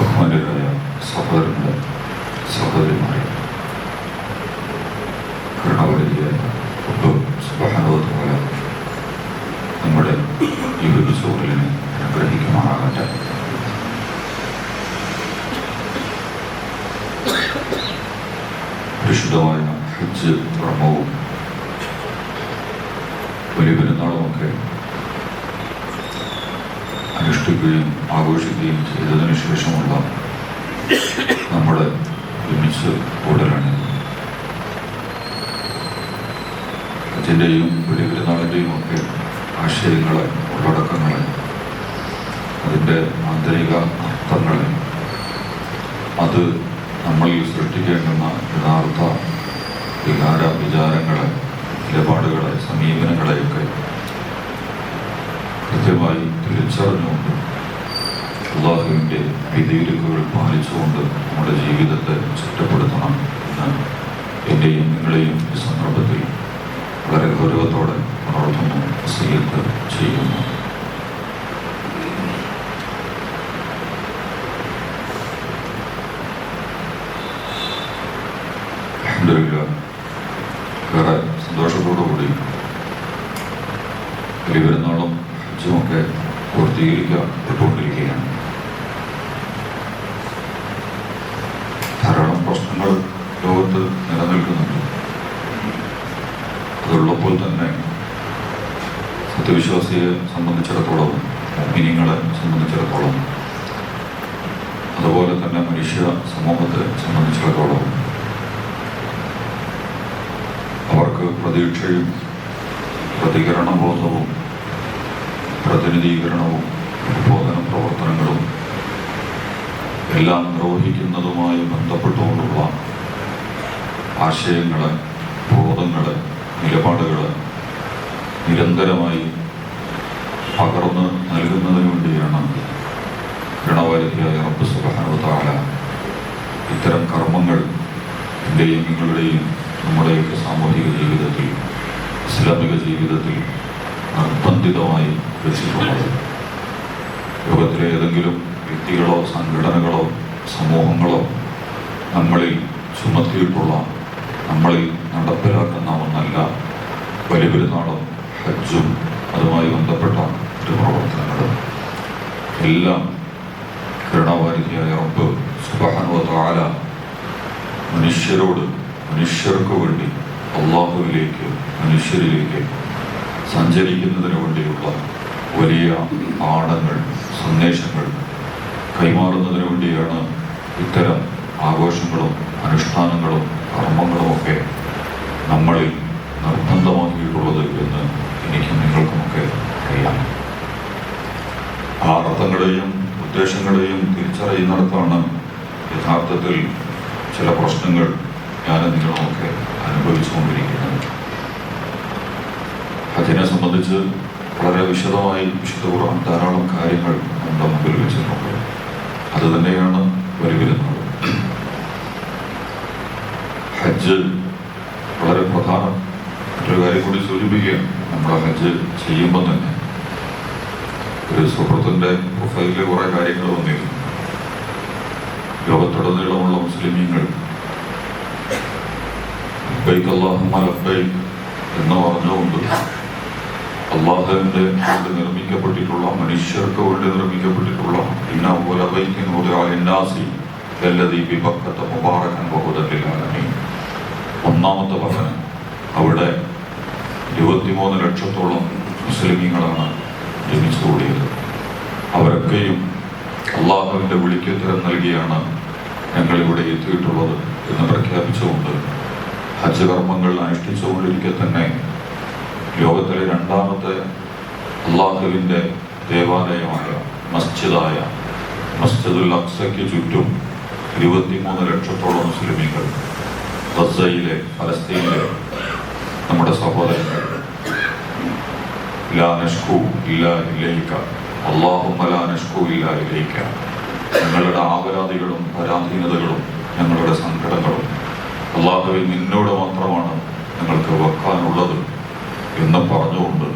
ബഹുമാനരായ സഹോദരങ്ങളെ സഹോദരിമാരെ കരുണാവലിയായ സുബാനുഭവത്തോടെ നമ്മുടെ ഈ ഒരു സൗകര്യനെ അനുഗ്രഹിക്കുമാറാകട്ടെ പരിശുദ്ധമായ ഹജ്ജ് കർമ്മവും വലിയ പെരുന്നാളുമൊക്കെ അനുഷ്ഠിക്കുകയും ആഘോഷിക്കുകയും ചെയ്തതിനു ശേഷമുള്ള നമ്മുടെ ഒരുമിച്ച് കൂടലാണ് ഹജ്ജിന്റെയും വലിയ പെരുന്നാളിന്റെയും ഒക്കെ ആശയങ്ങളെ ഉള്ളടക്കങ്ങളെ അതിന്റെ ആന്തരിക അർത്ഥങ്ങളെ. അത് നമ്മളിൽ സൃഷ്ടിക്കേണ്ടുന്ന യഥാർത്ഥ വികാര വിചാരങ്ങളെ നിലപാടുകളെ സമീപനങ്ങളെയൊക്കെ കൃത്യമായി തിരിച്ചറിഞ്ഞുകൊണ്ട് അള്ളാഹുവിന്റെ വിധിവിലക്കുകൾ പാലിച്ചുകൊണ്ട് നമ്മുടെ ജീവിതത്തെ ചിട്ടപ്പെടുത്തണം എന്ന് എന്റെയും നിങ്ങളെയും ഈ സന്ദർഭത്തിൽ വളരെ ഗൗരവത്തോടെ ഉണർത്തുന്നു ചെയ്യുന്നു. അൽഹംദുലില്ലാ വേറെ സന്തോഷത്തോടുകൂടി വലിയ പെരുന്നാളും ഹജ്ജുമൊക്കെ പൂർത്തീകരിക്കപ്പെട്ടുകൊണ്ടിരിക്കുകയാണ് ധാരാളം പ്രശ്നങ്ങൾ ലോകത്ത് നിലനിൽക്കുന്നുണ്ട്. അതുള്ളപ്പോൾ തന്നെ സത്യവിശ്വാസിയെ സംബന്ധിച്ചിടത്തോളം മിനിങ്ങളെ സംബന്ധിച്ചിടത്തോളം അതുപോലെ തന്നെ മനുഷ്യ സമൂഹത്തെ സംബന്ധിച്ചിടത്തോളം അവർക്ക് പ്രതീക്ഷയും പ്രതികരണബോധവും പ്രതിനിധീകരണവും ബോധന പ്രവർത്തനങ്ങളും എല്ലാം നിർവഹിക്കുന്നതുമായി ബന്ധപ്പെട്ടുകൊണ്ടുള്ള ആശയങ്ങൾ ബോധങ്ങൾ നിലപാടുകൾ നിരന്തരമായി പകർന്ന് നൽകുന്നതിന് വേണ്ടിയാണ് ഗണവാരിധിയായ റബ്ബ് സുബാനുത്താല ഇത്തരം കർമ്മങ്ങൾ എന്റെയും നിങ്ങളുടെയും നമ്മുടെയൊക്കെ സാമൂഹിക ജീവിതത്തിൽ ഇസ്ലാമിക ജീവിതത്തിൽ നിർബന്ധിതമായി വെച്ചിട്ടുള്ളത് ലോകത്തിലെ ഏതെങ്കിലും വ്യക്തികളോ സംഘടനകളോ സമൂഹങ്ങളോ നമ്മളിൽ ചുമത്തിയിട്ടുള്ള നമ്മളിൽ നടപ്പിലാക്കുന്ന ഒന്നല്ല വലിയ പെരുന്നാളും ഹജ്ജും അതുമായി ബന്ധപ്പെട്ട ഒരു പ്രവർത്തനങ്ങളും എല്ലാം കരുണാവാരിധിയായ റബ്ബ് സുബാനുവല മനുഷ്യരോട് മനുഷ്യർക്ക് വേണ്ടി അള്ളാഹുവിലേക്ക് മനുഷ്യരിലേക്ക് സഞ്ചരിക്കുന്നതിന് വേണ്ടിയുള്ള വലിയ പാഠങ്ങൾ സന്ദേശങ്ങൾ കൈമാറുന്നതിന് വേണ്ടിയാണ് ഇത്തരം ആഘോഷങ്ങളും അനുഷ്ഠാനങ്ങളും കർമ്മങ്ങളുമൊക്കെ നമ്മളിൽ നിർബന്ധമാക്കിയിട്ടുള്ളത് എന്ന് എനിക്കും നിങ്ങൾക്കുമൊക്കെ അറിയാം. ആ അർത്ഥങ്ങളെയും ഉദ്ദേശങ്ങളെയും തിരിച്ചറിയുന്നിടത്താണ് യഥാർത്ഥത്തിൽ ചില പ്രശ്നങ്ങൾ ഞാൻ നിങ്ങളുമൊക്കെ അനുഭവിച്ചുകൊണ്ടിരിക്കുന്നത് അതിനെ സംബന്ധിച്ച് വളരെ വിശദമായി വിശുദ്ധ ഖുർആൻ ധാരാളം കാര്യങ്ങൾ നമ്മുടെ മുമ്പിൽ വെച്ചിട്ടുണ്ട്. അത് തന്നെയാണ് വരുവിരുന്നത്. ഹജ്ജ് വളരെ പ്രധാനം ഒരു കാര്യം കൂടി സൂചിപ്പിക്കുകയാണ്. നമ്മുടെ ഹജ്ജ് ചെയ്യുമ്പോൾ തന്നെ ഒരു സുഹൃത്തിന്റെ പ്രൊഫൈലിൽ കുറേ കാര്യങ്ങൾ വന്നിരുന്നു. ലോകത്തുടനീളമുള്ള മുസ്ലിമീങ്ങൾ ലബ്ബൈക്ക് അല്ലാഹുമ്മ ലബ്ബൈക്ക് എന്ന് പറഞ്ഞുകൊണ്ട് അള്ളാഹുവിന്റെ കൊണ്ട് നിർമ്മിക്കപ്പെട്ടിട്ടുള്ള മനുഷ്യർക്ക് വേണ്ടി നിർമ്മിക്കപ്പെട്ടിട്ടുള്ള ഇന്ന ഉലബൈക്കിനാസി എല്ലതീ വിഭക്തത്തെ മുബാറക്കൻ ബഹുദത്തിലാണി ഒന്നാമത്തെ ഭവനം അവിടെ ഇരുപത്തിമൂന്ന് ലക്ഷത്തോളം മുസ്ലിമീങ്ങളാണ് ജനിച്ചുകൂടിയത്. അവരൊക്കെയും അള്ളാഹുവിന്റെ വിളിക്കുത്തരം നൽകിയാണ് ഞങ്ങളിവിടെ എത്തിയിട്ടുള്ളത് എന്ന് പ്രഖ്യാപിച്ചുകൊണ്ട് ഹജ്ജ് കർമ്മങ്ങൾ അനുഷ്ഠിച്ചുകൊണ്ടിരിക്കെ തന്നെ. ലോകത്തിലെ രണ്ടാമത്തെ അള്ളാഹുവിന്റെ ദേവാലയമായ മസ്ജിദായ മസ്ജിദുൽ അക്സയ്ക്ക് ചുറ്റും ഇരുപത്തിമൂന്ന് ലക്ഷത്തോളം മുസ്ലിമീങ്ങൾ ഗസയിലെ ഫലസ്തീനിലെ നമ്മുടെ സഹോദരങ്ങൾ. ലാ ഞങ്ങളുടെ ആപരാധികളും പരാധീനതകളും ഞങ്ങളുടെ സങ്കടങ്ങളും അള്ളാഹുവിൽ നിന്നോട് മാത്രമാണ് ഞങ്ങൾക്ക് വെക്കാനുള്ളത് എന്ന് പറഞ്ഞുകൊണ്ട്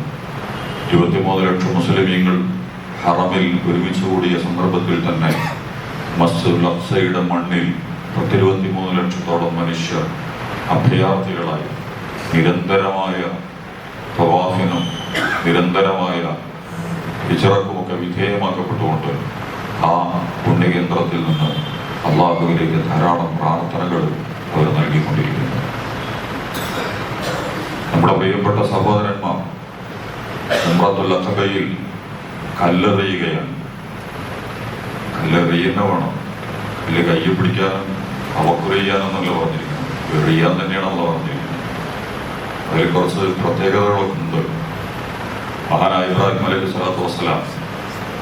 ഇരുപത്തിമൂന്ന് ലക്ഷം മുസ്ലിമീങ്ങൾ ഹറമിൽ ഒരുമിച്ച് കൂടിയ സന്ദർഭത്തിൽ തന്നെ മസ്ജിദുൽ അഫ്സയുടെ മണ്ണിൽ പത്തിരുപത്തിമൂന്ന് ലക്ഷത്തോളം മനുഷ്യർ അഭയാർത്ഥികളായി നിരന്തരമായ പ്രവാസിനും നിരന്തരമായ വിചറക്കുമൊക്കെ വിധേയമാക്കപ്പെട്ടുകൊണ്ട് ആ പുണ്യകേന്ദ്രത്തിൽ നിന്ന് അള്ളാഹുവിലേക്ക് ധാരാളം പ്രാർത്ഥനകൾ അവർ നൽകിക്കൊണ്ടിരിക്കുന്നു. നമ്മുടെ പ്രിയപ്പെട്ട സഹോദരന്മാർ ഉമ്രത്തുൽ അഖബയിൽ കല്ലെറിയുകയാണ് കല്ലെറിയുന്ന വേണം. കല്ല് കൈ പിടിക്കാനും അവക്കുറിയാനെന്നല്ല പറഞ്ഞിരിക്കുന്നത്. എറിയാൻ തന്നെയാണല്ലോ പറഞ്ഞിരിക്കുന്നത്. അതിൽ കുറച്ച് പ്രത്യേകതകളൊക്കെ ഉണ്ട്. മഹാനായ ഇബ്രാഹിം അലൈഹി സ്വലാത്തു വസ്സലാം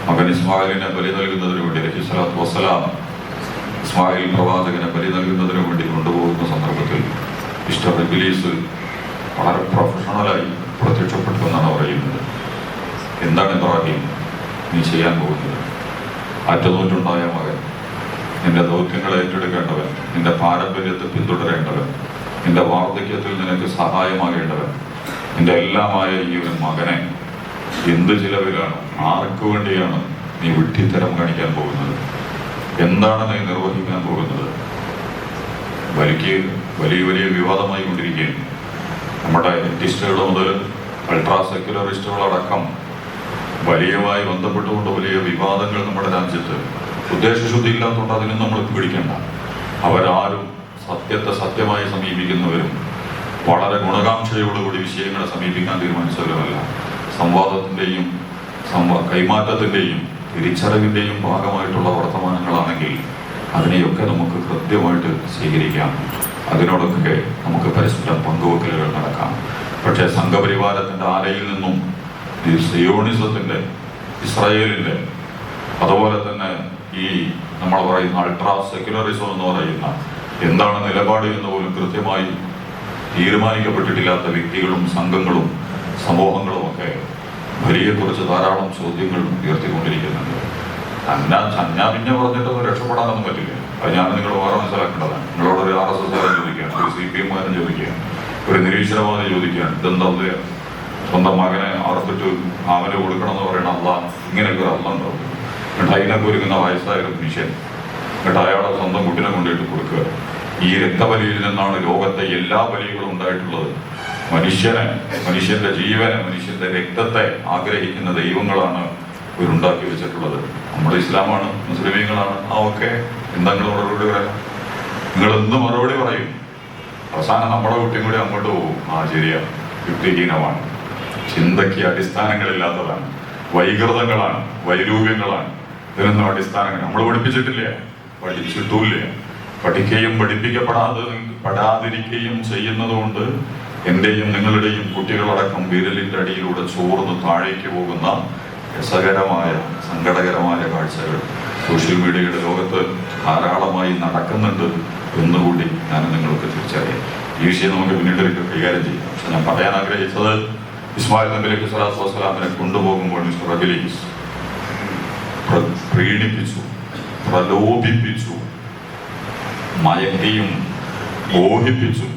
മകൻ ഇസ്മായിലിനെ ബലി നൽകുന്നതിന് വേണ്ടി അലഹി സ്വലാത്തു വസ്സലാം ഇസ്മായിൽ പ്രവാചകനെ ബലി നൽകുന്നതിന് വേണ്ടി കൊണ്ടുപോകുന്ന സന്ദർഭത്തിൽ മിസ്റ്റർ ഇബിലീസ് വളരെ പ്രൊഫഷണലായി പ്രത്യക്ഷപ്പെട്ടു എന്നാണ് പറയുന്നത്. എന്താണ് ഇബ്രാഹിം നീ ചെയ്യാൻ പോകുന്നത്? ആറ്റുനൂറ്റുണ്ടായ മകൻ നിന്റെ ദൗത്യങ്ങൾ ഏറ്റെടുക്കേണ്ടവൻ നിന്റെ പാരമ്പര്യത്തെ പിന്തുടരേണ്ടവൻ നിന്റെ വാർദ്ധക്യത്തിൽ നിനക്ക് സഹായമാകേണ്ടവൻ നിന്റെ എല്ലാമായ ഈ ഒരു മകനെ എന്ത് ചിലവിലാണ് ആർക്ക് വേണ്ടിയാണ് നീ വിഡ്ഢിത്തരം കാണിക്കാൻ പോകുന്നത്? എന്താണ് നിർവഹിക്കാൻ പോകുന്നത്? വലിക്ക് വലിയ വലിയ വിവാദമായി കൊണ്ടിരിക്കുകയാണ്. നമ്മുടെ എത്തിസ്റ്റുകൾ മുതൽ അൾട്രാ സെക്യുലറിസ്റ്റുകളടക്കം വലിയമായി ബന്ധപ്പെട്ടുകൊണ്ട് വലിയ വിവാദങ്ങൾ നമ്മുടെ രാജ്യത്ത് ഉദ്ദേശശുദ്ധി ഇല്ലാത്തതുകൊണ്ട് അതിനും നമ്മൾ പിടിക്കേണ്ട. അവരാരും സത്യത്തെ സത്യമായി സമീപിക്കുന്നവരും വളരെ ഗുണകാംക്ഷയോടുകൂടി വിഷയങ്ങളെ സമീപിക്കാൻ തീരുമാനിച്ചവരുമല്ല. സംവാദത്തിന്റെയും സംവാ കൈമാറ്റത്തിന്റെയും തിരിച്ചറിവിന്റെയും ഭാഗമായിട്ടുള്ള വർത്തമാനങ്ങളാണെങ്കിൽ അതിനെയൊക്കെ നമുക്ക് കൃത്യമായിട്ട് സ്വീകരിക്കാം. അതിനോടൊക്കെ നമുക്ക് പരസ്പരം പങ്കുവെക്കലുകൾ നടക്കാം. പക്ഷേ സംഘപരിവാരത്തിന്റെ ആരയിൽ നിന്നും ഈ സിയോണിസത്തിന്റെ ഇസ്രായേലിന്റെ അതുപോലെ തന്നെ ഈ നമ്മൾ പറയുന്ന അൾട്രാ സെക്യുലറിസം എന്ന് പറയുന്ന എന്താണ് നിലപാട് എന്ന് പോലും കൃത്യമായി തീരുമാനിക്കപ്പെട്ടിട്ടില്ലാത്ത വ്യക്തികളും സംഘങ്ങളും സമൂഹങ്ങളും ഒക്കെ വലിയെക്കുറിച്ച് ധാരാളം ചോദ്യങ്ങൾ ഉയർത്തിക്കൊണ്ടിരിക്കുന്നുണ്ട്. അന്ന ഞാൻ പിന്നെ പറഞ്ഞിട്ടൊന്നും രക്ഷപ്പെടാനൊന്നും പറ്റില്ല. അത് ഞാൻ നിങ്ങൾ വേറെ മനസ്സിലാക്കേണ്ടതാണ്. നിങ്ങളോട് ഒരു ആർ എസ് എസ് കാരൻ ചോദിക്കുകയാണ് ഒരു സി പി എമ്മുകാരൻ ചോദിക്കുകയാണ് ഒരു നിരീശ്വരവാദി ചോദിക്കുകയാണ് ഇതെന്താ ഉദയം സ്വന്തം മകനെ അർപ്പിച്ചു അവന് കൊടുക്കണം എന്ന് പറയുന്ന അല്ല ഇങ്ങനെയൊക്കെ ഒരു അല്ല ഉണ്ടാവും. എന്നിട്ട് അതിനൊക്കെ ഒരുങ്ങുന്ന വയസ്സായ ഒരു മിഷൻ എന്നിട്ട് അയാളെ സ്വന്തം കുട്ടിനെ കൊണ്ടുപോയിട്ട് കൊടുക്കുക. ഈ രക്തബലിയിൽ നിന്നാണ് ലോകത്തെ എല്ലാ ബലികളും ഉണ്ടായിട്ടുള്ളത്. മനുഷ്യനെ മനുഷ്യന്റെ ജീവനെ മനുഷ്യന്റെ രക്തത്തെ ആഗ്രഹിക്കുന്ന ദൈവങ്ങളാണ് ഇവരുണ്ടാക്കി വെച്ചിട്ടുള്ളത്. നമ്മൾ ഇസ്ലാമാണ് മുസ്ലിമീങ്ങളാണ്. ആ ഒക്കെ എന്തെങ്കിലും മറുപടി പറയാം നിങ്ങൾ എന്ത് മറുപടി പറയും? അവസാനം നമ്മുടെ കുട്ടിയും കൂടി അങ്ങോട്ട് പോകും. ആ ശരിയാണ് യുക്തിഹീനമാണ്. ചിന്തയ്ക്ക് അടിസ്ഥാനങ്ങളില്ലാത്തതാണ്. വൈകൃതങ്ങളാണ് വൈരൂപ്യങ്ങളാണ്. ഇതിനൊന്നും അടിസ്ഥാനങ്ങൾ നമ്മൾ പഠിപ്പിച്ചിട്ടില്ല. പഠിച്ചിട്ടുമില്ല. പഠിക്കുകയും പഠിപ്പിക്കപ്പെടാതെ പെടാതിരിക്കുകയും ചെയ്യുന്നതുകൊണ്ട് എന്റെയും നിങ്ങളുടെയും കുട്ടികളടക്കം വിരലിന്റെ അടിയിലൂടെ ചോർന്ന് താഴേക്ക് പോകുന്ന രസകരമായ സങ്കടകരമായ കാഴ്ചകൾ സോഷ്യൽ മീഡിയയുടെ ലോകത്ത് ധാരാളമായി നടക്കുന്നുണ്ട് എന്നുകൂടി ഞാൻ നിങ്ങൾക്ക് തിരിച്ചറിയാം. ഈ വിഷയം നമുക്ക് പിന്നീട് കൈകാര്യം ചെയ്യാം. പക്ഷെ ഞാൻ പറയാൻ ആഗ്രഹിച്ചത് ഇസ്മായിൽ നബിലേക്ക് സ്വലാത്തു വസ്സലാമിനെ കൊണ്ടുപോകുമ്പോൾ മിസ്റ്റർ റബിലീസ് പ്ര- പ്രീണിപ്പിച്ചു പ്രലോഭിപ്പിച്ചു മയക്കിയും മോഹിപ്പിച്ചു.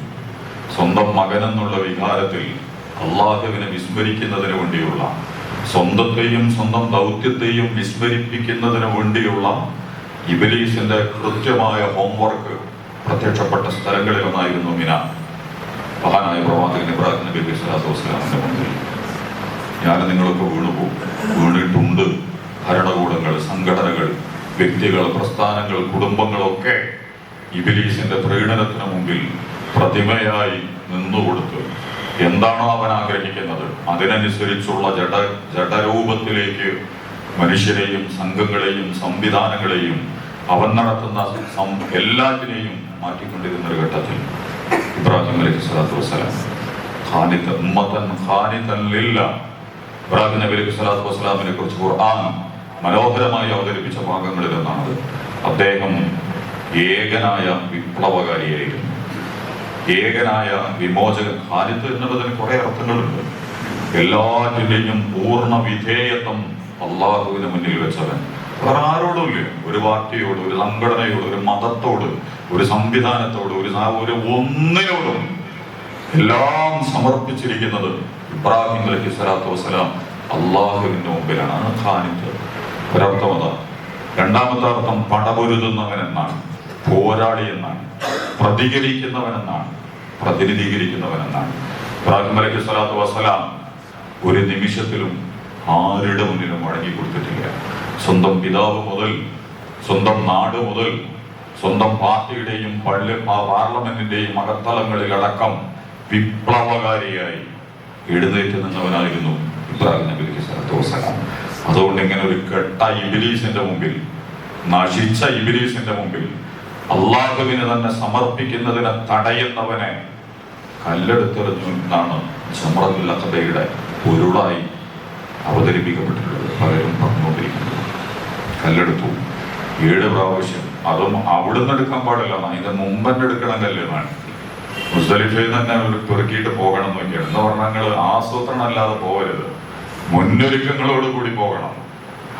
സ്വന്തം മകനെന്നുള്ള വികാരത്തിൽ അള്ളാഹുവിനെ വിസ്മരിക്കുന്നതിന് വേണ്ടിയുള്ള സ്വന്തത്തെയും സ്വന്തം ദൗത്യത്തെയും വിസ്മരിപ്പിക്കുന്നതിന് വേണ്ടിയുള്ള ഇബലീസിന്റെ കൃത്യമായ ഹോംവർക്ക് പ്രത്യക്ഷപ്പെട്ട സ്ഥലങ്ങളിൽ ഒന്നായിരുന്നു മിന. മഹാനായ പ്രവാചകൻ ഇബ്രാഹിം നബി അലൈഹി സ്വലാത്തു വസ്സലാമിന്റെ മുന്നിൽ ഞാൻ നിങ്ങളൊക്കെ വീണുപോകും. വീണിട്ടുണ്ട് ഭരണകൂടങ്ങൾ സംഘടനകൾ വ്യക്തികൾ പ്രസ്ഥാനങ്ങൾ കുടുംബങ്ങളൊക്കെ ഇബിലീസിന്റെ പ്രീണനത്തിന് മുമ്പിൽ പ്രതിമയായി നിന്നുകൊടുത്ത്. എന്താണോ അവൻ ആഗ്രഹിക്കുന്നത്? അതിനനുസരിച്ചുള്ള ജഡ ജഡരൂപത്തിലേക്ക് മനുഷ്യരെയും സംഘങ്ങളെയും സംവിധാനങ്ങളെയും അവൻ നടത്തുന്ന എല്ലാറ്റിനെയും മാറ്റിക്കൊണ്ടിരുന്ന ഒരു ഘട്ടത്തിൽ ഇബ്രാഹിം അലൈഹി സ്വലാത്തു വസ്സലാം ഖാനിത ഉമ്മത്തൻ ഖാനിതൻ ലില്ല. ഇബ്രാഹിം നബി അലൈഹി സ്വലാത്തു വസ്സലാമിനെ കുറിച്ച് ഖുർആൻ മനോഹരമായി അവതരിപ്പിച്ച ഭാഗങ്ങളിൽ ഒന്നാണത്. അദ്ദേഹം ഏകനായ വിപ്ലവകാരിയായിരുന്നു. ഏകനായ വിമോചകൻ ഖാലിദ് എന്നുള്ളതിന് കുറെ അർത്ഥങ്ങളുണ്ട്. എല്ലാറ്റിന്റെയും പൂർണ വിധേയത്വം അള്ളാഹുവിന് മുന്നിൽ വെച്ചവൻ. വേറെ ആരോടുമില്ല. ഒരു പാർട്ടിയോട് ഒരു സംഘടനയോട് ഒരു മതത്തോട് ഒരു സംവിധാനത്തോട് ഒരു ഒരു ഒന്നിനോടും എല്ലാം സമർപ്പിച്ചിരിക്കുന്നത് ഇബ്രാഹിം അലഹി സ്വലാത്തു വസ്സലാം അള്ളാഹുവിന്റെ മുമ്പിലാണ്. ഒരർത്ഥം അതാണ് രണ്ടാമത്തെ അർത്ഥം പടപൊരുതുന്നവൻ എന്നാണ്. പോരാളി എന്നാണ്. പ്രതികരിക്കുന്നവൻ എന്നാണ് പ്രതിനിധീകരിക്കുന്നവൻ എന്നാണ് ഇബ്രാഹിം അലൈഹി സ്വലാത്തു വസ്സലാം ഒരു നിമിഷത്തിലും ആരുടെ മുന്നിലും വഴങ്ങി കൊടുത്തിട്ടില്ല. സ്വന്തം പിതാവ് മുതൽ സ്വന്തം നാട് മുതൽ സ്വന്തം പാർട്ടിയുടെയും പള്ളി പാർലമെന്റിന്റെയും പാർലമെന്റിന്റെയും അകത്തളങ്ങളിലടക്കം വിപ്ലവകാരിയായി എഴുന്നേറ്റ് നിന്നവനായിരുന്നു ഇബ്രാഹിം നബി അലൈഹി സ്വലാത്തു അതുകൊണ്ട് ഇങ്ങനെ ഒരു കെട്ട ഇബിലീസിന്റെ മുമ്പിൽ നശിച്ച ഇബിലീസിന്റെ മുമ്പിൽ അള്ളാഹുവിന് തന്നെ സമർപ്പിക്കുന്നതിനെ തടയുന്നവനെ കല്ലെടുത്തെറിഞ്ഞു എന്നാണ് സമറത്തുല്ലയുടെ ഉരുളായി അവതരിപ്പിക്കപ്പെട്ടിട്ടുള്ളത്. പലരും പറഞ്ഞുകൊണ്ടിരിക്കുന്നത്. കല്ലെടുത്തു. ഏഴ് പ്രാവശ്യം. അതും അവിടുന്ന് എടുക്കാൻ പാടില്ല. അതിന്റെ മുമ്പന്നെ എടുക്കണം കല്ലാണ് മുസ്തലിഫയിൽ തന്നെ പെറുക്കിയിട്ട് പോകണം നോക്കിയാണ് എന്ന് പറഞ്ഞാൽ നിങ്ങൾ ആസൂത്രണം അല്ലാതെ പോകരുത്. മുന്നൊരുക്കങ്ങളോട് കൂടി പോകണം.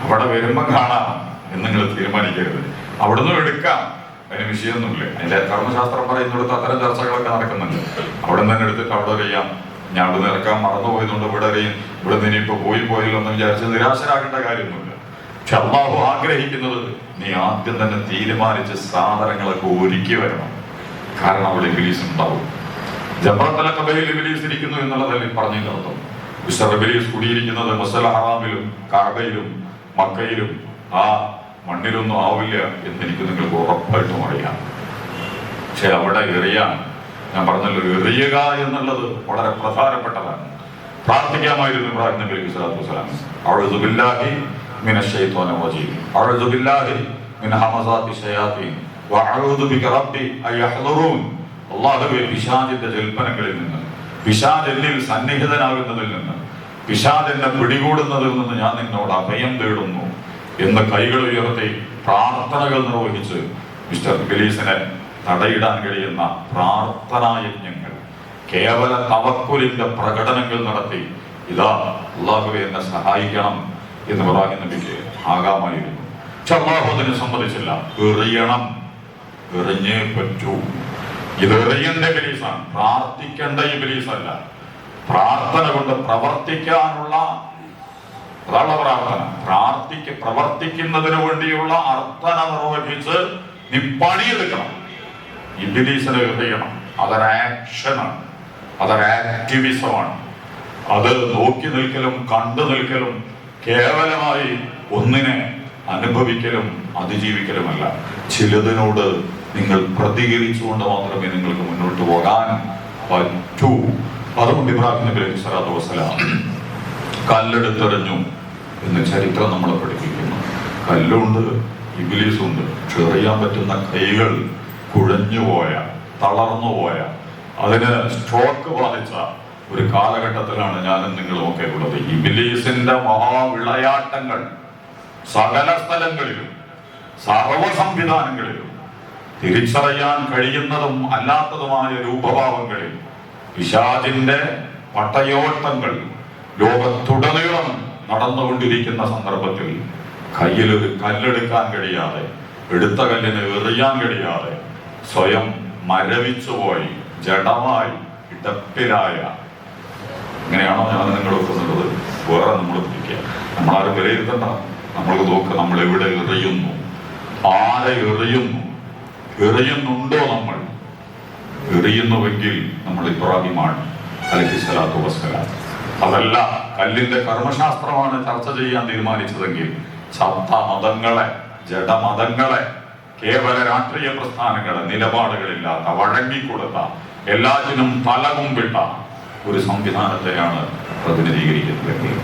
അവിടെ വരുമ്പം കാണാം എന്ന് നിങ്ങൾ തീരുമാനിക്കരുത്. അവിടുന്ന് എടുക്കാം. അതിന് വിഷയമൊന്നുമില്ല. അതിന്റെ കർമ്മശാസ്ത്രം പറയുന്നിടത്ത് അത്തരം ചർച്ചകളൊക്കെ നടക്കുന്നുണ്ട്. അവിടെ നിന്ന് തന്നെ എടുത്തിട്ട് അവിടെ അറിയാം ഞാൻ അവിടെ നിന്ന് ഇറക്കാൻ മറന്നു പോയതുകൊണ്ട് ഇവിടെ അറിയും ഇവിടെ നിന്ന് ഇപ്പൊ പോയി പോയില്ല എന്ന് വിചാരിച്ച് നിരാശരാകേണ്ട കാര്യമൊന്നുമില്ല. പക്ഷെ അള്ളാഹു ആഗ്രഹിക്കുന്നത് നീ ആദ്യം തന്നെ തീരുമാനിച്ച് സാധനങ്ങളൊക്കെ ഒരുക്കി വരണം. കാരണം അവിടെ ഇബിലീസ് ഉണ്ടാവും. ജബ്രത്തല കബയിൽ ഇബിലീസ് ഇരിക്കുന്നു എന്നുള്ളതല്ലേ പറഞ്ഞു അർത്ഥം. മിസ്റ്റർ കുടിയിരിക്കുന്നത് മസല ഹറാമിലും കാബയിലും മക്കയിലും ആ മണ്ണിലൊന്നും ആവില്ല എന്ന് എനിക്ക് നിങ്ങൾക്ക് ഉറപ്പായിട്ടും അറിയാം. പക്ഷെ അവിടെ എറിയാൻ ഞാൻ പറഞ്ഞല്ലോ എറിയുക എന്നുള്ളത് വളരെ പ്രധാനപ്പെട്ടതാണ്. പ്രാർത്ഥിക്കാമായിരുന്നു ഇബ്രാഹിം നബി അലൈഹി സ്വലാത്തു വസ്സലാം. അഊദു ബില്ലാഹി മിന റജീം. അഊദു ബില്ലാഹി മിൻ ഹമസാത്തി ശയാത്തീൻ വഅഊദു ബിക റബ്ബി അയഹ്ദുറൂൻ. അല്ലാഹുവേ പിശാചിന്റെ ജൽപ്പനങ്ങളിൽ നിന്ന് പിശാജ് എന്നിൽ സന്നിഹിതനാകുന്നതിൽ നിന്ന് പിശാജ് എന്നെ പിടികൂടുന്നതിൽ നിന്ന് ഞാൻ നിന്നോട് അഭയം തേടുന്നു. എന്ന് കൈകൾ ഉയർത്തി പ്രാർത്ഥനകൾ നിർവഹിച്ച് മിസ്റ്റർ ബിലീസിനെ തടയിടാൻ കഴിയുന്ന പ്രാർത്ഥനാ യജ്ഞങ്ങൾ കേവല തവക്കുലിന്റെ പ്രകടനങ്ങൾ നടത്തി ഇതാ അള്ളാഹുവെ എന്നെ സഹായിക്കണം എന്ന് ഇബ്രാഹിം നബിക്ക് ആകാമായിരുന്നു. പക്ഷെ സമ്മതിച്ചില്ല. എറിയണം. എറിഞ്ഞേ പറ്റൂ. ഇത് എറിയേണ്ട ബിലീസാണ് പ്രാർത്ഥിക്കേണ്ട ഈ ബിലീസല്ല പ്രാർത്ഥന കൊണ്ട് പ്രവർത്തിക്കാനുള്ള അതാണ് പ്രാർത്ഥന പ്രാർത്ഥിക്ക പ്രവർത്തിക്കുന്നതിന് വേണ്ടിയുള്ള അർത്ഥന നിർവഹിച്ച് നീ പണിയെടുക്കണം. ഇബിലീസിനെ ചെയ്യണം? അതൊരു ആക്ഷനാണ് അത് നോക്കി നിൽക്കലും കണ്ടു നിൽക്കലും കേവലമായി ഒന്നിനെ അനുഭവിക്കലും അതിജീവിക്കലുമല്ല. ചിലതിനോട് നിങ്ങൾ പ്രതികരിച്ചുകൊണ്ട് മാത്രമേ നിങ്ങൾക്ക് മുന്നോട്ട് പോകാൻ പറ്റൂ. അതുകൊണ്ട് ഇബ്രാഹിം നബി അലൈഹി സ്വലാത്തു വസ്സലാം കല്ലെടുത്തെറിഞ്ഞു എന്ന് ചരിത്രം നമ്മളെ പഠിപ്പിക്കുന്നു. കല്ലുണ്ട് ഇബിലീസുണ്ട്. ചെറിയാൻ പറ്റുന്ന കൈകൾ കുഴഞ്ഞുപോയ തളർന്നുപോയ അതിന് സ്ട്രോക്ക് ബാധിച്ച ഒരു കാലഘട്ടത്തിലാണ് ഞാനും നിങ്ങളും ഒക്കെ ഉള്ളത്. ഇബിലീസിന്റെ മഹാവിളയാട്ടങ്ങൾ സകല സ്ഥലങ്ങളിലും സർവ സംവിധാനങ്ങളിലും തിരിച്ചറിയാൻ കഴിയുന്നതും അല്ലാത്തതുമായ രൂപഭാവങ്ങളിൽ പിശാചിന്റെ പട്ടയോട്ടങ്ങൾ ലോകത്തുടനീളം നടന്നുകൊണ്ടിരിക്കുന്ന സന്ദർഭത്തിൽ കയ്യിൽ ഒരു കല്ലെടുക്കാൻ കഴിയാതെ എടുത്ത കല്ലിനെ എറിയാൻ കഴിയാതെ സ്വയം മരവിച്ചുപോയി ജഡമായി ഇടപ്പിലായ ഇങ്ങനെയാണോ ഞാൻ നിങ്ങൾ ഒക്കുന്നത് വേറെ നമ്മൾ പിടിക്കുക നമ്മളാരും വിലയിരുത്തണ്ട. നമ്മൾക്ക് നോക്ക് നമ്മൾ എവിടെ എറിയുന്നു? ആരെ എറിയുന്നു? എറിയുന്നുണ്ടോ നമ്മൾ? എറിയുന്നുവെങ്കിൽ നമ്മൾ ഇബ്രാഹിമാണ് അല്ലെങ്കിൽ സ്വലാത്തു അതല്ല കല്ലിന്റെ കർമ്മശാസ്ത്രമാണ് ചർച്ച ചെയ്യാൻ തീരുമാനിച്ചതെങ്കിൽ ചത്ത മതങ്ങളെ ജഡമതങ്ങളെ കേവല രാഷ്ട്രീയ പ്രസ്ഥാനങ്ങളെ നിലപാടുകളില്ലാത്ത വഴങ്ങിക്കൊടുത്ത എല്ലാറ്റിനും തലകുമ്പിട്ട ഒരു സംവിധാനത്തെയാണ് പ്രതിനിധീകരിക്കുന്നതെങ്കിൽ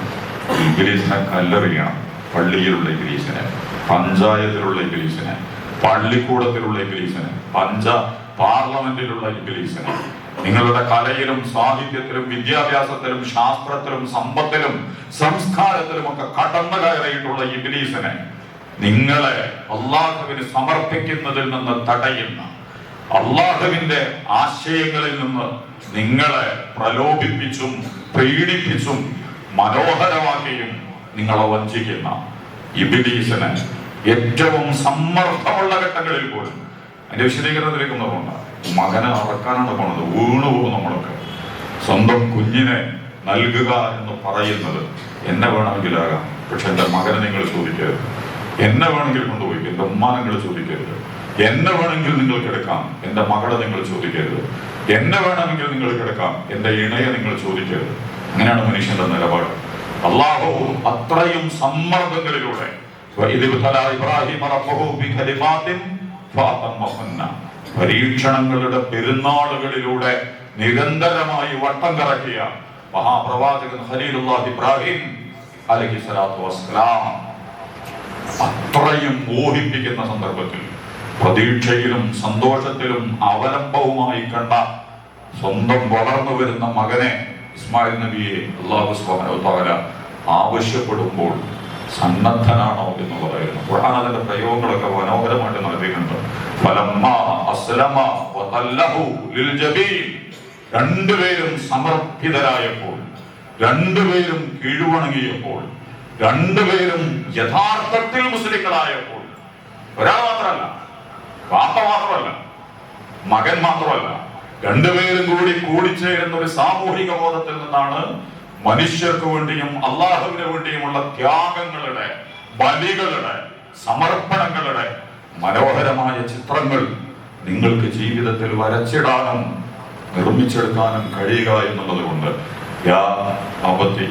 ഇംഗ്ലീഷിനെ കല്ലെറിയണം. പള്ളിയിലുള്ള ഇംഗ്ലീഷിനെ പഞ്ചായത്തിലുള്ള ഇംഗ്ലീഷിനെ പള്ളിക്കൂടത്തിലുള്ള ഇംഗ്ലീഷിനെ പഞ്ച പാർലമെന്റിലുള്ള ഇംഗ്ലീഷിനെ നിങ്ങളുടെ കലയിലും സാഹിത്യത്തിലും വിദ്യാഭ്യാസത്തിലും ശാസ്ത്രത്തിലും സമ്പത്തിലും സംസ്കാരത്തിലും ഒക്കെ കടന്നു കയറിയിട്ടുള്ള ഇബിലീസിനെ നിങ്ങളെ അള്ളാഹുവിന് സമർപ്പിക്കുന്നതിൽ നിന്ന് തടയുന്ന അള്ളാഹുവിന്റെ ആശയങ്ങളിൽ നിന്ന് നിങ്ങളെ പ്രലോഭിപ്പിച്ചും പീഡിപ്പിച്ചും മനോഹരമാക്കിയും നിങ്ങളെ വഞ്ചിക്കുന്ന ഇബിലീസിനെ ഏറ്റവും സമ്മർദ്ദമുള്ള ഘട്ടങ്ങളിൽ പോലും. അതിന്റെ വിശദീകരണത്തിലേക്ക് നോക്കണ്ട മകനെ അറക്കാനാണ് പോണത്. വീണു പോകും നമ്മളൊക്കെ. സ്വന്തം കുഞ്ഞിനെ നൽകുക എന്ന് പറയുന്നത് എന്നെ വേണമെങ്കിലാകാം പക്ഷെ എന്റെ മകനെ നിങ്ങൾ ചോദിക്കരുത്. എന്നെ വേണമെങ്കിൽ കൊണ്ടുപോയി എന്റെ ഉമ്മ നിങ്ങൾ ചോദിക്കരുത്. എന്നെ വേണമെങ്കിൽ നിങ്ങൾക്ക് എടുക്കാം എന്റെ മകളെ നിങ്ങൾ ചോദിക്കരുത്. എന്നെ വേണമെങ്കിൽ നിങ്ങൾക്ക് എടുക്കാം എന്റെ ഇണയെ നിങ്ങൾ ചോദിക്കരുത്. അങ്ങനെയാണ് മനുഷ്യന്റെ നിലപാട്. അള്ളാഹു അത്രയും സമ്മർദ്ദങ്ങളിലൂടെ ഇബ്രാഹിം പരീക്ഷണങ്ങളുടെ പെരുന്നാളുകളിലൂടെ നിരന്തരമായി വട്ടം കറക്കിയ മഹാപ്രവാചകൻ ഇബ്രാഹിം അലഹി വസ്ലാം അത്രയും മോഹിപ്പിക്കുന്ന സന്ദർഭത്തിൽ പ്രതീക്ഷയിലും സന്തോഷത്തിലും അവലംബവുമായി കണ്ട സ്വന്തം വളർന്നു വരുന്ന മകനെ ഇസ്മായിൽ നബിയെ അള്ളാഹു സ്വാമന ആവശ്യപ്പെടുമ്പോൾ സന്നദ്ധനാണോ എന്ന് ഖുർആൻ അതിന്റെ പ്രയോഗങ്ങളൊക്കെ മനോഹരമായിട്ട് നൽകിയിട്ടുണ്ട്. രണ്ടുപേരും സമർപ്പിതരായപ്പോൾ രണ്ടുപേരും കീഴുവണങ്ങിയപ്പോൾ രണ്ടുപേരും യഥാർത്ഥത്തിൽ മുസ്ലിങ്ങളായപ്പോൾ. ഒരാൾ മാത്രമല്ല വാപ്പ മാത്രമല്ല മകൻ മാത്രമല്ല രണ്ടുപേരും കൂടി കൂടിച്ചേരുന്ന ഒരു സാമൂഹിക ബോധത്തിൽ നിന്നാണ് മനുഷ്യർക്ക് വേണ്ടിയും അള്ളാഹുവിന് വേണ്ടിയുമുള്ള ത്യാഗങ്ങളുടെ ബലികളുടെ സമർപ്പണങ്ങളുടെ മനോഹരമായ ചിത്രങ്ങൾ നിങ്ങൾക്ക് ജീവിതത്തിൽ വരച്ചിടാനും നിർമ്മിച്ചെടുക്കാനും കഴിയുക എന്നുള്ളത് കൊണ്ട് യാ അബത്തി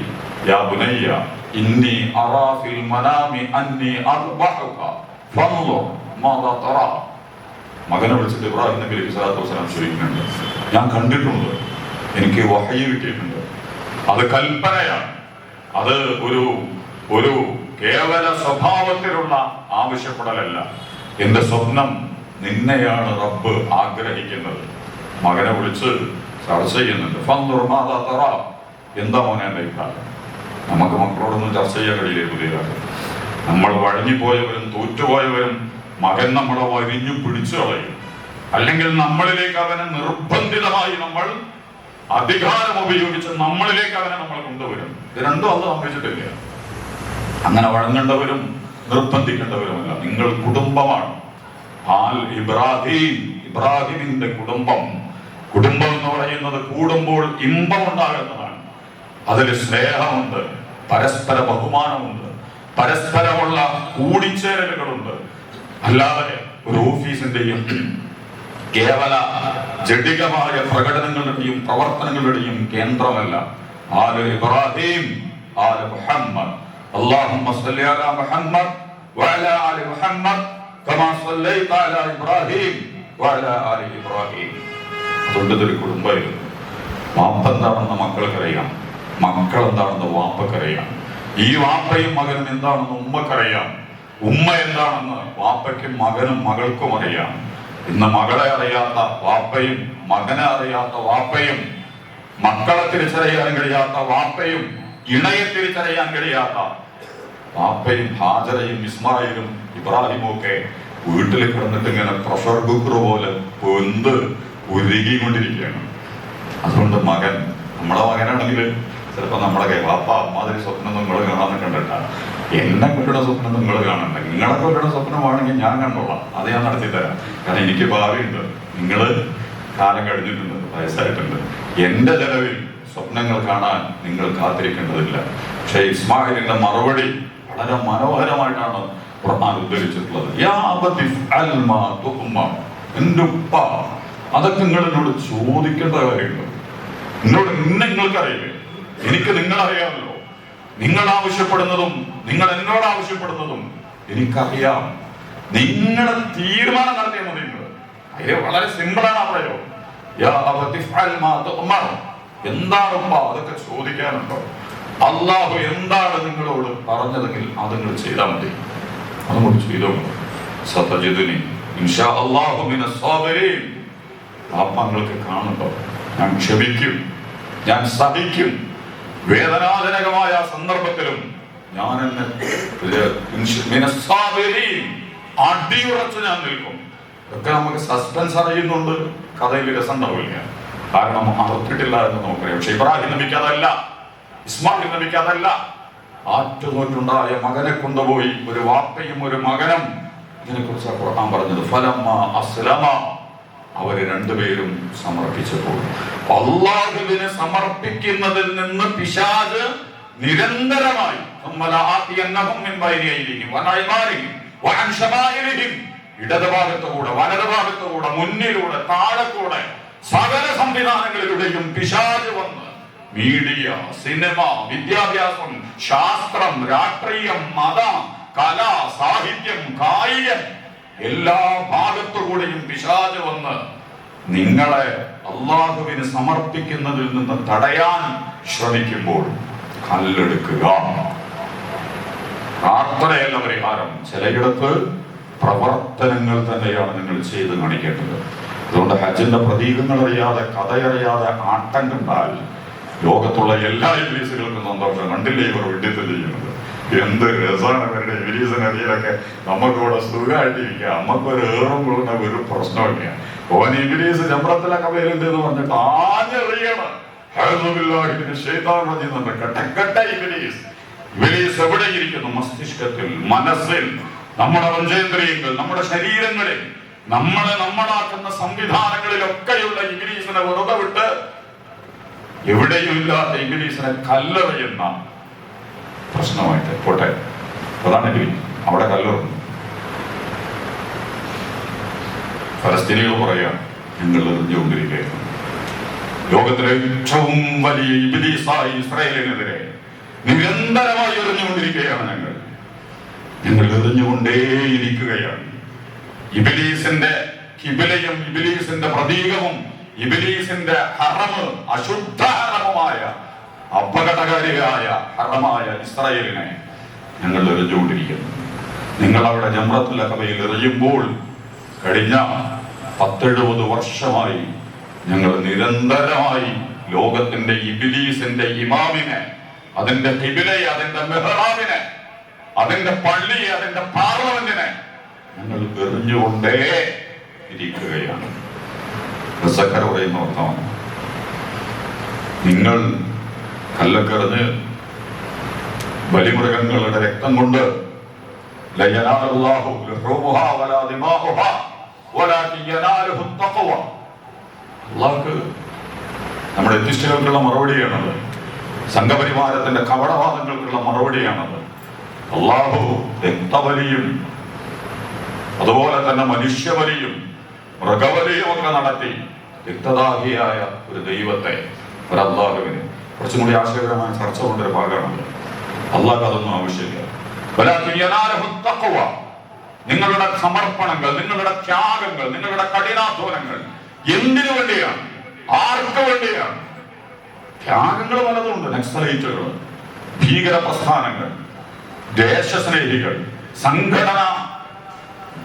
യാ ബുനയ്യ ഇന്നി അറാഫിൽ മനാമി അന്നി അർബഹുക ഫൻളുർ മാദാ തറ. മകനെ വിളിച്ചിട്ട് ഇബ്രാഹിം നബി അലൈഹി സ്വലാത്തു വസ്സലാം ചോദിക്കുന്നുണ്ട് ഞാൻ കണ്ടിട്ടുണ്ട് എനിക്ക് വഹയി കിട്ടിയിട്ടുണ്ട്. അത് കൽപ്പനയാണ്. അത് ഒരു ഒരു കേവല സ്വഭാവത്തിലുള്ള ആവശ്യപ്പെടലല്ല. എന്റെ സ്വപ്നം നിന്നെയാണ് റബ്ബ് ആഗ്രഹിക്കുന്നത്. മകനെ വിളിച്ച് ചർച്ച ചെയ്യുന്നുണ്ട്. എന്താ മോനെ എന്റെ അഭിപ്രായം? നമുക്ക് മക്കളോടൊന്നും ചർച്ച ചെയ്യാൻ കഴിയില്ലേ പുതിയ കാലം നമ്മൾ വഴങ്ങിപ്പോയവരും തോറ്റുപോയവരും മകൻ നമ്മളെ വരിഞ്ഞു പിടിച്ചു കളയും. അല്ലെങ്കിൽ നമ്മളിലേക്ക് അവനെ നിർബന്ധിതമായി നമ്മൾ അധികാരം ഉപയോഗിച്ച് നമ്മളിലേക്ക് അവനെ നമ്മൾ കൊണ്ടുവരും. ഇത് രണ്ടും അത് സംഭവിച്ചിട്ടില്ല? അങ്ങനെ വഴങ്ങേണ്ടവരും നിർബന്ധിക്കേണ്ടവരുമല്ല. നിങ്ങൾ കുടുംബമാണ്. ആൽ ഇബ്രാഹിം ഇബ്രാഹിമിന്റെ കുടുംബം. കുടുംബം എന്ന് പറയുന്നത് കൂടുമ്പോൾ ഇമ്പം ഉണ്ടാകുന്നതാണ് അതിൽ സ്നേഹമുണ്ട് പരസ്പര ബഹുമാനമുണ്ട് പരസ്പരമുള്ള കൂടിച്ചേരലുകളുണ്ട്. അല്ലാതെ ഒരു ഓഫീസിന്റെയും കേവല ജഡികമായ പ്രകടനങ്ങളുടെയും പ്രവർത്തനങ്ങളുടെയും കേന്ദ്രമല്ല. ആൽ ഇബ്രാഹിം ആൽ മുഹമ്മദ്. اللهم صل على محمد وعلى ال محمد كما صليت على ابراهيم وعلى ال ابراهيم അതുകൊണ്ട് ഇതൊരു കുടുംബമായിരുന്നു വാപ്പ എന്താണെന്ന് മക്കൾക്കറിയാം മക്കൾ എന്താണെന്ന് വാപ്പക്കറിയാം ഈ വാപ്പയും മകനും എന്താണെന്ന് ഉമ്മക്കറിയാം ഉമ്മ എന്താണെന്ന് വാപ്പയ്ക്കും മകനും മകൾക്കും അറിയാം ഇന്ന് മകളെ അറിയാത്ത വാപ്പയും മകനെ അറിയാത്ത വാപ്പയും മക്കളെ തിരിച്ചറിയാൻ കഴിയാത്ത വാപ്പയും ഇണയെ തിരിച്ചറിയാൻ കഴിയാത്ത പാപ്പയും ഹാജറയും ഇസ്മായിലും ഇബ്രാഹിമും ഒക്കെ വീട്ടിൽ കിടന്നിട്ട് ഇങ്ങനെ പ്രഷർ കുക്കർ പോലെ പൊന്ത് ഉരുകിക്കൊണ്ടിരിക്കുകയാണ്. അതുകൊണ്ട് മകൻ നമ്മളെ മകനാണെങ്കിൽ ചിലപ്പോ നമ്മുടെ കൈ വാപ്പ അമ്മാതിരി സ്വപ്നം നിങ്ങൾ കാണാൻ കണ്ടിട്ട. എന്നെ കൊല്ലുന്ന സ്വപ്നം നിങ്ങൾ കാണണ്ട. നിങ്ങളെ കൊല്ലുന്ന സ്വപ്നമാണെങ്കിൽ ഞാൻ കണ്ടോളാം. അത് ഞാൻ നടത്തി തരാം. കാരണം എനിക്ക് ഭാവിയുണ്ട്. നിങ്ങൾ കാലം കഴിഞ്ഞിട്ടുണ്ട് വയസ്സായിട്ടുണ്ട്. എന്റെ ചെലവിൽ സ്വപ്നങ്ങൾ കാണാൻ നിങ്ങൾ കാത്തിരിക്കേണ്ടതില്ല. പക്ഷേ ഇസ്മായിലിന്റെ മറുപടി വളരെ മനോഹരമായിട്ടാണ് ഖുർആൻ ഉദ്ധരിച്ചിട്ടുള്ളത്. എന്റെ ഉപ്പ? അതൊക്കെ നിങ്ങൾ എന്നോട് ചോദിക്കേണ്ട കാര്യങ്ങൾ എന്നോട് ഇന്ന് നിങ്ങൾക്കറിയില്ലേ? എനിക്ക് നിങ്ങളറിയാമല്ലോ. നിങ്ങൾ ആവശ്യപ്പെടുന്നതും നിങ്ങൾ എന്നോട് ആവശ്യപ്പെടുന്നതും എനിക്കറിയാം. നിങ്ങളുടെ തീരുമാനം നടത്തിയാൽ മതി നിങ്ങൾ അതിൽ വളരെ സിമ്പിളാണ് ആ പ്രയോഗം. എന്താണ് ഉപ്പ അതൊക്കെ ചോദിക്കാനുണ്ടോ? അള്ളാഹു എന്താണ് നിങ്ങളോട് പറഞ്ഞതെങ്കിൽ അത് നിങ്ങൾ ചെയ്താൽ മതി. അതുകൊണ്ട് ചെയ്തോ. സതജിദിനി. മിന സ്വാബരീൻ പാപ്പങ്ങൾക്ക് ഞാൻ ക്ഷമിക്കും. ഞാൻ സഹിക്കും. വേദനാജനകമായ സന്ദർഭത്തിലും ഞാൻ എന്നെ അടിയുറച്ച് ഞാൻ നിൽക്കും. ഒക്കെ നമുക്ക് സസ്പെൻസ് അറിയുന്നുണ്ട്. കഥയിൽ രസം ഉണ്ടാവില്ല കാരണം അറുത്തിട്ടില്ല എന്ന് നമുക്കറിയാം. പക്ഷെ ഇബ്രാഹിം നമിക്കാതല്ല അതല്ല ഇസ്മാഹിൽ നബിക്ക് അതല്ല. ആറ്റുനോറ്റുണ്ടായ മകനെ കൊണ്ടുപോയി ഒരു വാർത്തയും ഒരു മകനും ഇതിനെക്കുറിച്ച് ഖുർആൻ പറഞ്ഞത് ഫലമ്മ അസ്ലമ. അവർ രണ്ടുപേരും സമർപ്പിച്ചപ്പോൾ. അള്ളാഹുവിനെ സമർപ്പിക്കുന്നതിൽ നിന്ന് പിശാജ് നിരന്തരമായി ഇടതുഭാഗത്തുകൂടെ വലതുഭാഗത്തുകൂടെ മുന്നിലൂടെ താഴെക്കൂടെ സകല സംവിധാനങ്ങളിലൂടെയും പിശാജ് വന്ന് മീഡിയ സിനിമ വിദ്യാഭ്യാസം ശാസ്ത്രം രാഷ്ട്രീയം മതം കല സാഹിത്യം കായികം എല്ലാ ഭാഗത്തുകൂടെയും പിശാജ് വന്ന് നിങ്ങളെ അള്ളാഹുവിന് സമർപ്പിക്കുന്നതിൽ നിന്ന് തടയാൻ ശ്രമിക്കുമ്പോൾ കല്ലെടുക്കുക. പ്രാർത്ഥനയല്ല പരിഹാരം. ചിലയിടത്ത് പ്രവർത്തനങ്ങൾ തന്നെയാണ് നിങ്ങൾ ചെയ്ത് കാണിക്കേണ്ടത്. അതുകൊണ്ട് ഹജ്ജിന്റെ പ്രതീകങ്ങൾ അറിയാതെ കഥയറിയാതെ ആട്ടം കണ്ടാൽ ലോകത്തുള്ള എല്ലാ ഇംഗ്ലീസുകൾക്കും സന്തോഷം. കണ്ടില്ലേ ഇവർ വെട്ടിത്ത് ചെയ്യുന്നത്? എന്ത് രസമാണ് ഇവരുടെ ഇംഗ്ലീഷിനടിയിലൊക്കെ നമുക്കിവിടെ സുഖമായിട്ടിരിക്കുക നമുക്കൊരു ഏറും കൊള്ളുന്ന ഒരു പ്രശ്നമില്ല ഓൻ ഇംഗ്ലീസ് ചമ്പ്രത്തിലൊക്കെ വരുന്നുണ്ട് എന്ന് പറഞ്ഞിട്ട് ആഞ്ഞെറിയണം എവിടെ ഇരിക്കുന്നു മസ്തിഷ്കത്തിൽ മനസ്സിൽ നമ്മുടെ പഞ്ചേന്ദ്രിയങ്ങൾ നമ്മുടെ ശരീരങ്ങളിൽ. നമ്മളെ നമ്മളാക്കുന്ന സംവിധാനങ്ങളിലൊക്കെയുള്ള ഇംഗ്ലീഷിനെ വെറുതെ വിട്ട് എവിടെയും ഇല്ലാത്ത ഇംഗ്ലീഷിനെ കല്ലെറിയുന്ന പ്രശ്നമായിട്ട് പോട്ടെ. അതാണെങ്കിൽ അവിടെ കല്ലെറിഞ്ഞു. ഫലസ്തീനികൾ പറയാം നിങ്ങൾ എറിഞ്ഞുകൊണ്ടിരിക്കുകയാണ് ലോകത്തിലെ ഏറ്റവും വലിയ ഇബിലീസായി ഇസ്രായേലിനെതിരെ നിരന്തരമായി എറിഞ്ഞുകൊണ്ടിരിക്കുകയാണ് ഞങ്ങൾ. ഞങ്ങൾ എറിഞ്ഞുകൊണ്ടേയിരിക്കുകയാണ്. ഇബിലീസിന്റെ കിബിലയും ഇബിലീസിന്റെ പ്രതീകവും ഇബിലീസിന്റെ ഹറമ് അശുദ്ധ ഹറമുമായ അപകടകാരിയായ ഹറമായ ഇസ്രായേലിനെ ഞങ്ങൾ എറിഞ്ഞുകൊണ്ടിരിക്കുന്നു നിങ്ങൾ അവിടെ ജമ്രത്തുൽ എറിയുമ്പോൾ കഴിഞ്ഞ പത്തെഴുപത് വർഷമായി ഞങ്ങൾ നിരന്തരമായി ലോകത്തിന്റെ ഇബിലീസിന്റെ ഇമാമിനെ അതിന്റെ കിബിലയെ അതിന്റെ മെഹ്റാബിനെ അതിന്റെ പള്ളിയെ അതിന്റെ പാർലമെന്റിനെ ഞങ്ങൾ എറിഞ്ഞുകൊണ്ടേ ഇരിക്കുകയാണ്. പ്രസക്കര പറയുന്ന അർത്ഥമാണ് നിങ്ങൾ കല്ലക്കെറിഞ്ഞ് ബലിമൃഗങ്ങളുടെ രക്തം കൊണ്ട് നമ്മുടെ എത്തിസ്റ്റുകൾക്കുള്ള മറുപടിയാണത്. സംഘപരിവാരത്തിന്റെ കവടവാദങ്ങൾക്കുള്ള മറുപടിയാണത്. അള്ളാഹു രക്തബലിയും അതുപോലെ തന്നെ മനുഷ്യബലിയും മൃഗബലിയും ഒക്കെ നടത്തി രക്തദാഹിയായ ഒരു ദൈവത്തെ ഒരു അള്ളാഹുവിന് കുറച്ചും കൂടി ആശയകരമായ ചർച്ച കൊണ്ടൊരു ഭാഗമാണ് അള്ളാഹ് അതൊന്നും ആവശ്യമില്ല. നിങ്ങളുടെ സമർപ്പണങ്ങൾ നിങ്ങളുടെ ത്യാഗങ്ങൾ നിങ്ങളുടെ കഠിനാധ്വാനങ്ങൾ എന്തിനു വേണ്ടിയാണ്? ആർക്ക് വേണ്ടിയാണ്? ത്യാഗങ്ങൾ പലതുണ്ട് നക്സലൈറ്റുകൾ ഭീകര പ്രസ്ഥാനങ്ങൾ ദേശസ്നേഹികൾ സംഘടന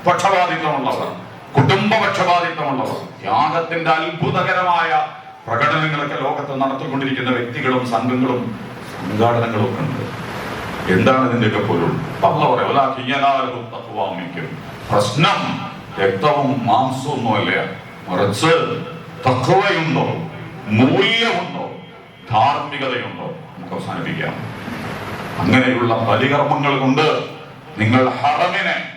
പക്ഷപാതിത്വമുള്ളവർ കുടുംബ പക്ഷപാതിത്വമുള്ളവർ ത്യാഗത്തിന്റെ അത്ഭുതകരമായ പ്രകടനങ്ങളൊക്കെ ലോകത്ത് നടത്തിക്കൊണ്ടിരിക്കുന്ന വ്യക്തികളും സംഘങ്ങളും സംഘാടനങ്ങളും ഒക്കെ ഉണ്ട്. എന്താണ് ഇതിന്റെയൊക്കെ പൊരുൾ? പള്ള പ്രശ്നം രക്തവും മാംസവും ഒന്നുമല്ല. മറിച്ച് തക്കവയുണ്ടോ മൂല്യമുണ്ടോ? ധാർമ്മികതയുണ്ടോ? നമുക്ക് അവസാനിപ്പിക്കാം. അങ്ങനെയുള്ള ബലികർമ്മങ്ങൾ കൊണ്ട് നിങ്ങൾ ഹറമിനെ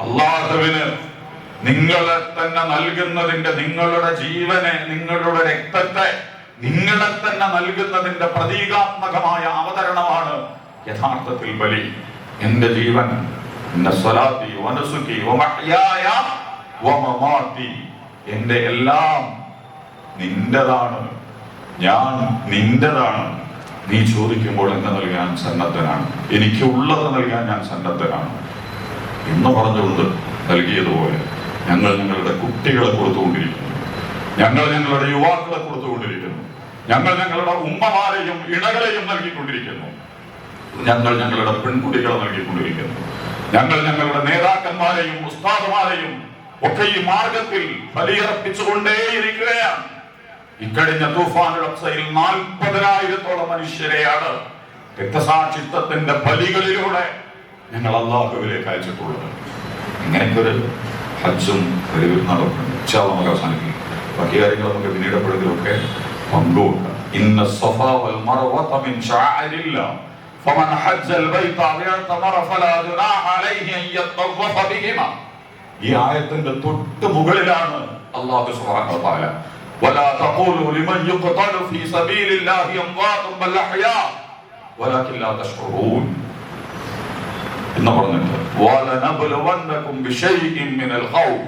അള്ളാഹുവിന് നിങ്ങളെ തന്നെ നൽകുന്നതിന്റെ നിങ്ങളുടെ ജീവനെ നിങ്ങളുടെ രക്തത്തെ നിങ്ങളെ തന്നെ നൽകുന്നതിന്റെ പ്രതീകാത്മകമായ അവതരണമാണ് യഥാർത്ഥത്തിൽ ബലി. എന്റെ ജീവൻ എന്റെ എല്ലാം നിന്റെതാണ്. ഞാൻ നിന്റെതാണ്. നീ ചോദിക്കുമ്പോൾ എന്നെ നൽകാൻ സന്നദ്ധനാണ്. എനിക്ക് ഉള്ളത് നൽകാൻ ഞാൻ സന്നദ്ധനാണ്. എന്ന് പറഞ്ഞുകൊണ്ട് നൽകിയതുപോലെ ഞങ്ങൾ ഞങ്ങളുടെ കുട്ടികളെ കൊടുത്തുകൊണ്ടിരിക്കുന്നു. ഞങ്ങൾ ഞങ്ങളുടെ യുവാക്കളെ കൊടുത്തുകൊണ്ടിരിക്കുന്നു. ഞങ്ങൾ ഞങ്ങളുടെ ഉമ്മമാരെയും ഇണകളെയും നൽകിക്കൊണ്ടിരിക്കുന്നു. ഞങ്ങൾ ഞങ്ങളുടെ പെൺകുട്ടികളെ നൽകിക്കൊണ്ടിരിക്കുന്നു. ഞങ്ങൾ ഞങ്ങളുടെ നേതാക്കന്മാരെയും ഉസ്താദുമാരെയും ഒക്കെ ഈ മാർഗത്തിൽ ബലിയർപ്പിച്ചുകൊണ്ടേയിരിക്കുകയാണ്. ഇക്കഴിഞ്ഞ തൂഫാനുടയിൽ നാൽപ്പതിനായിരത്തോളം മനുഷ്യരെയാണ് രക്തസാക്ഷിത്വത്തിന്റെ ബലികളിലൂടെ ഞങ്ങൾ അള്ളാഹുവിലേക്ക് അയച്ചിട്ടുള്ളത് ഇങ്ങനെയൊക്കെ ഒരു ഹജ്ജും ഒരു നടക്കുന്നുണ്ട് ഇൻഷാ അല്ലാഹ് നമുക്ക് അവസാനിപ്പിക്കും ബാക്കി കാര്യങ്ങൾ നമുക്ക് പിന്നീട് എപ്പോഴെങ്കിലുമൊക്കെ പങ്കുവെക്കാം ഇന്ന സഫാ വൽ മർവത മിൻ ശഅഇരില്ലാ فمن حج البيت أو اعتمر فلا جناح عليه أن يطوف بهما ഈ ആയത്തിന്റെ തൊട്ട് മുകളിലാണ് അല്ലാഹു സുബ്ഹാനഹു വ തആല ولا تقولوا لمن يقتل في سبيل الله اموات بل احياء വലാകിൻ ലാ തഷ്ഉറൂൻ എന്ന് പറഞ്ഞിട്ട് وَلَنَبْلُوَنَّكُمْ بِشَيْءٍ مِّنَ الْخَوْفِ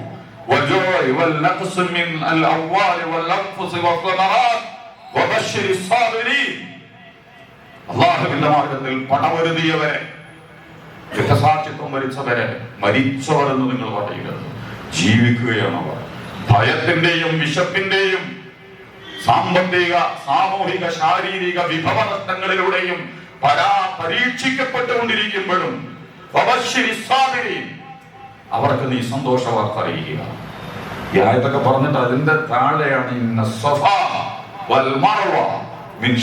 وَالْجُوعِ وَالنَّقْصِ مِنْ الْأَمْوَالِ وَالْأَنفُسِ وَالثَّمَرَاتِ وَبَشِّرِ الصَّابِرِينَ അള്ളാഹുവിന്റെ മാർഗത്തിൽ പണമൊരുതിയവരെ രക്തസാക്ഷിത്വം വരിച്ചവരെ മരിച്ചവർ എന്ന് നിങ്ങൾ പറയുന്നത് ജീവിക്കുകയാണ് അവർ ഭയത്തിന്റെയും വിശപ്പിന്റെയും സാമ്പത്തിക സാമൂഹിക ശാരീരിക വിഭവ നഷ്ടങ്ങളിലൂടെയും പരാ പരീക്ഷിക്കപ്പെട്ടുകൊണ്ടിരിക്കുമ്പോഴും ഫബശ്ശിരി സ്വാബിരീൻ. അവർക്ക് നീ സന്തോഷ വാർത്ത അറിയിക്കുക. ഈ ആയത്തൊക്കെ പറഞ്ഞിട്ട് അതിന്റെ താഴെയാണ് ഇന്ന സഫാ വൽ മിൻ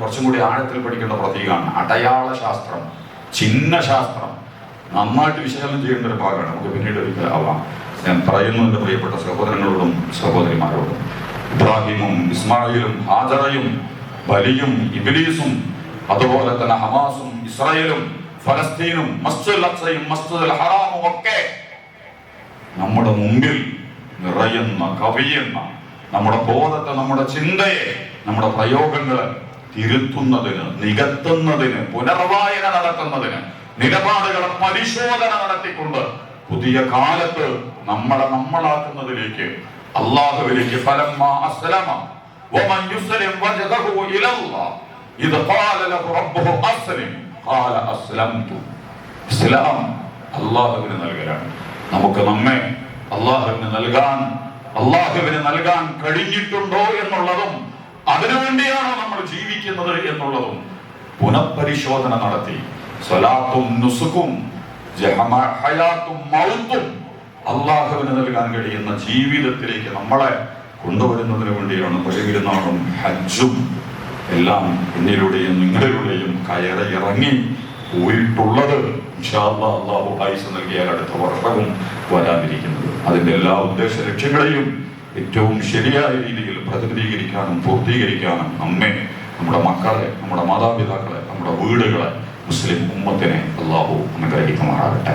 കുറച്ചും കൂടി ആഴത്തിൽ പഠിക്കേണ്ട പ്രതീകമാണ്. അടയാള ശാസ്ത്രം ചിഹ്ന ശാസ്ത്രം. നന്നായിട്ട് വിശകലനം ചെയ്യേണ്ട ഒരു ഭാഗമാണ്. നമുക്ക് പിന്നീട് ആവാം. ഞാൻ പറയുന്നു പ്രിയപ്പെട്ട സഹോദരങ്ങളോടും സഹോദരിമാരോടും. ഇബ്രാഹിമും ഇസ്മായിലും ഹാജറയും ബലിയും ഇബിലീസും അതുപോലെ തന്നെ ഹമാസും ഇസ്രായേലും ഫലസ്തീനും മസ്ജിദുൽ അക്സയും മസ്ജിദുൽ ഹറാമും ഒക്കെ നമ്മുടെ മുമ്പിൽ നിറയുന്ന കവിയുന്ന നമ്മുടെ ബോധത്തെ നമ്മുടെ ചിന്തയെ നമ്മുടെ പ്രയോഗങ്ങളെ തിരുത്തുന്നതിന് നികത്തുന്നതിന് പുനർവായന നടത്തുന്നതിന് നിലപാടുകളെ പരിശോധന നടത്തിക്കൊണ്ട് പുതിയ കാലത്ത് നമ്മളെ നമ്മളാക്കുന്നതിലേക്ക് അള്ളാഹുവിലേക്ക് ഫലമ്മ അസ്ലമ ومن يسلم وجهه الى الله اذ قال له ربه اسلم قال اسلمت ഇസ്ലാം അള്ളാഹുവിന് നൽകലാണ്. നമുക്ക് നമ്മെ അള്ളാഹുവിന് നൽകാൻ അള്ളാഹുവിന് നൽകാൻ കഴിഞ്ഞിട്ടുണ്ടോ എന്നുള്ളതും അതിനുവേണ്ടിയാണോ നമ്മൾ ജീവിക്കുന്നത് എന്നുള്ളതും പുനഃപരിശോധന നടത്തി. സ്വലാത്തും നുസുക്കും ഹയാത്തും മൗത്തും അള്ളാഹുവിന് നൽകാൻ കഴിയുന്ന ജീവിതത്തിലേക്ക് നമ്മളെ കൊണ്ടുവരുന്നതിന് വേണ്ടിയാണ് ബലിപെരുന്നാളും ഹജ്ജും. എല്ലാം എന്നിലൂടെയും നിങ്ങളിലൂടെയും കയറി ഇറങ്ങി പോയിട്ടുള്ളത് അള്ളാഹു ആയുസ് നൽകിയാൽ അടുത്ത വർഷവും വരാനിരിക്കുന്നത്. അതിന്റെ എല്ലാ ഉദ്ദേശ ലക്ഷ്യങ്ങളെയും ഏറ്റവും ശരിയായ രീതിയിൽ പ്രതിനിധീകരിക്കാനും പൂർത്തീകരിക്കാനും നമ്മെ നമ്മുടെ മക്കളെ നമ്മുടെ മാതാപിതാക്കളെ നമ്മുടെ വീടുകളെ മുസ്ലിം ഉമ്മത്തിനെ അള്ളാഹു അനുഗ്രഹിക്കുമാറാകട്ടെ.